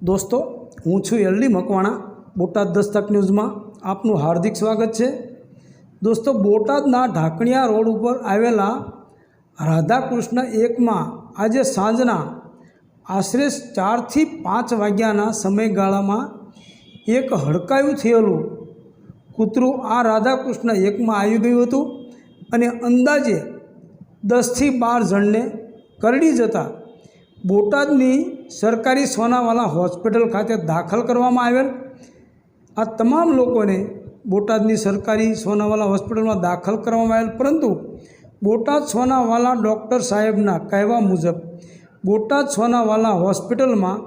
દોસ્તો, હું છું એલડી મકવાણા, બોટાદ દસ્તક ન્યૂઝમાં આપનું હાર્દિક સ્વાગત છે. દોસ્તો, બોટાદના ઢાંકણિયા રોડ ઉપર આવેલા રાધાકૃષ્ણ એકમાં આજે સાંજના આશરે ચારથી પાંચ વાગ્યાના સમયગાળામાં એક હડકાયું થયેલું કૂતરું આ રાધાકૃષ્ણ એકમાં આવી ગયું હતું અને અંદાજે દસથી બાર જણને કરડી જતા બોટાદની સરકારી સોનાવાલા હોસ્પિટલ ખાતે દાખલ કરવામાં આવેલ. આ તમામ લોકોને બોટાદની સરકારી સોનાવાલા હોસ્પિટલમાં દાખલ કરવામાં આવેલ. પરંતુ બોટાદ સોનાવાલા ડૉક્ટર સાહેબના કહેવા મુજબ, બોટાદ સોનાવાલા હોસ્પિટલમાં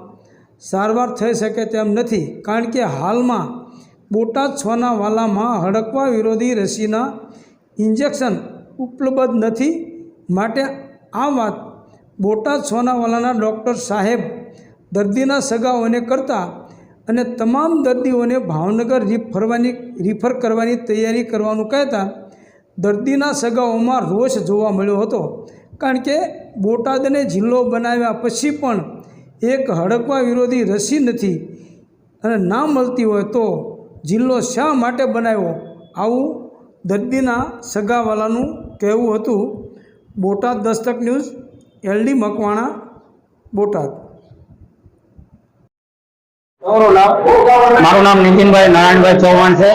સારવાર થઈ શકે તેમ નથી, કારણ કે હાલમાં બોટાદ સોનાવાલામાં હડકવા વિરોધી રસીના ઇન્જેક્શન ઉપલબ્ધ નથી. માટે આ વાત બોટાદ સોનાવાલાના ડૉક્ટર સાહેબ દર્દીના સગાઓને કરતા અને તમામ દર્દીઓને ભાવનગર ફરવાની, રિફર કરવાની તૈયારી કરવાનું કહેતા દર્દીના સગાઓમાં રોષ જોવા મળ્યો હતો. કારણ કે બોટાદને જિલ્લો બનાવ્યા પછી પણ એક હડકવા વિરોધી રસી નથી અને ના મળતી હોય તો જિલ્લો શા માટે બનાવ્યો? આવું દર્દીના સગાવાલાનું કહેવું હતું. Botad Dastak news LD Makwana Botad. મારું નામ નીતિનભાઈ નારાયણભાઈ ચૌહાણ છે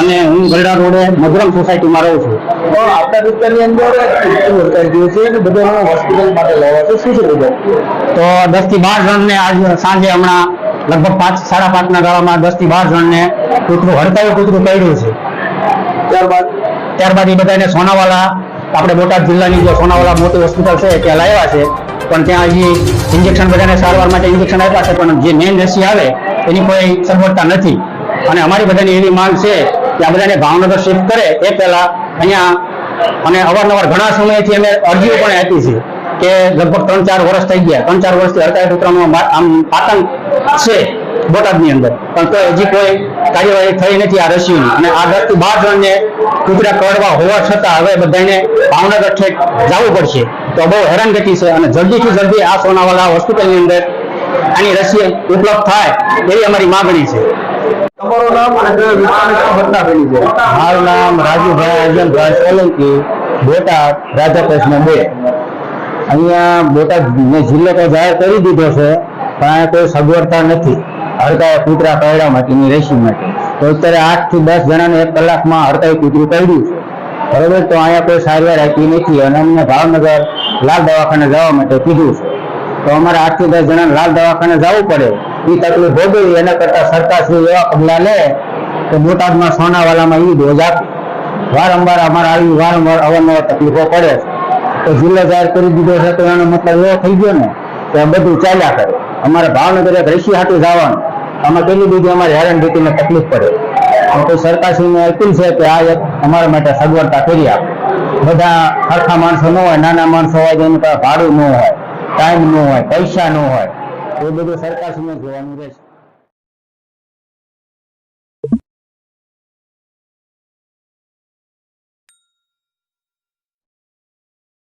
અને હું ગરડા રોડે મધુરમ સોસાયટીમાં રહું છું. તો આપણા વિસ્તારની અંદર છે અને હોસ્પિટલ માટે લાવવા છે. શું છે બધું? તો દસથી બાર જણને આજ સાંજે હમણાં લગભગ પાંચ સાડા પાંચના ગાળામાં દસથી બાર જણને કૂતરું હડકાયું કૂતરું પડ્યું છે. ત્યારબાદ? ત્યારબાદ એ બધાને સોનાવાલા આપણે બોટાદ જિલ્લાની જે સોનાવાલા મોટી હોસ્પિટલ છે, ત્યાં લાવ્યા છે. પણ ત્યાં હજી ઇન્જેક્શન બધાને સારવાર માટે ઇન્જેક્શન આપ્યા છે, પણ જે મેઇન રસી આવે, એની કોઈ સગવડતા નથી. અને અમારી બધાની એવી માંગ છે કે આ બધાને ભાવનગર શિફ્ટ કરે. એ પહેલા અહીંયા અને અવારનવાર ઘણા સમયથી અમે અરજીઓ પણ આપી છે કે લગભગ ત્રણ ચાર વર્ષ થઈ ગયા. ત્રણ ચાર વર્ષથી હડકાયા પુત્રનો આમ આતંક છે. બોટાદની અંદર. પણ તો હજી કોઈ કાર્યવાહી થઈ નથી આ રસીઓની. અને આ દસથી બાર જણને કૂતરા કરડવા હોવા છતાં હવે બધાને ભાવનગર ઠેક જવું પડશે. તો બહુ હેરાનગતિ છે અને જલ્દીથી જલ્દી આ સોનાવાલા હોસ્પિટલની અંદર આની રસી ઉપલબ્ધ થાય એવી અમારી માગણી છે. તમારું નામ અને છે? મારું નામ રાજુભાઈ અજનભાઈ સોલંકી બોટાદ રાધાકૃષ્ણ બે. અહીંયા બોટાદ જિલ્લો તો જાહેર કરી દીધો છે પણ અહીંયા કોઈ સગવડતા નથી. હડકાયા કૂતરા કરડા માટેની રેસી માટે. તો અત્યારે આઠથી દસ જણાને એક કલાકમાં હડકાયું કૂતરું કરડ્યું છે. બરોબર? તો અહીંયા કોઈ સારવાર આપી નથી અને અમને ભાવનગર લાલ દવાખાને જવા માટે કીધું છે. તો અમારે આઠથી દસ જણાને લાલ દવાખાને જવું પડે. એ તકલીફ ભોગવી, એના કરતા સરકારશ્રી એવા પગલા લે કે બોટાદમાં સોનાવાલામાં એ ડોઝ આપે. વારંવાર અમારે આવી વારંવાર અવારનવાર તકલીફો પડે છે. તો જિલ્લો જાહેર કરી દીધો છે તો એનો મતલબ એવો થઈ ગયો ને કે બધું ચાલ્યા કરે. અમારે ભાવનગર એક રશી હાટું જવાનું આમાં કેટલી બધી અમારે હેરાનગતિને તકલીફ પડે. તો સરકારશ્રીને અપીલ છે કે આ એક અમારા માટે સગવડતા કરી આપે. બધા સરખા માણસો ન હોય, નાના માણસો હોય, જેનું ભાડું ન હોય ટાઈમ ન હોય, પૈસા ન હોય. એ બધું સરકારશ્રીને જોવાનું રહેશે.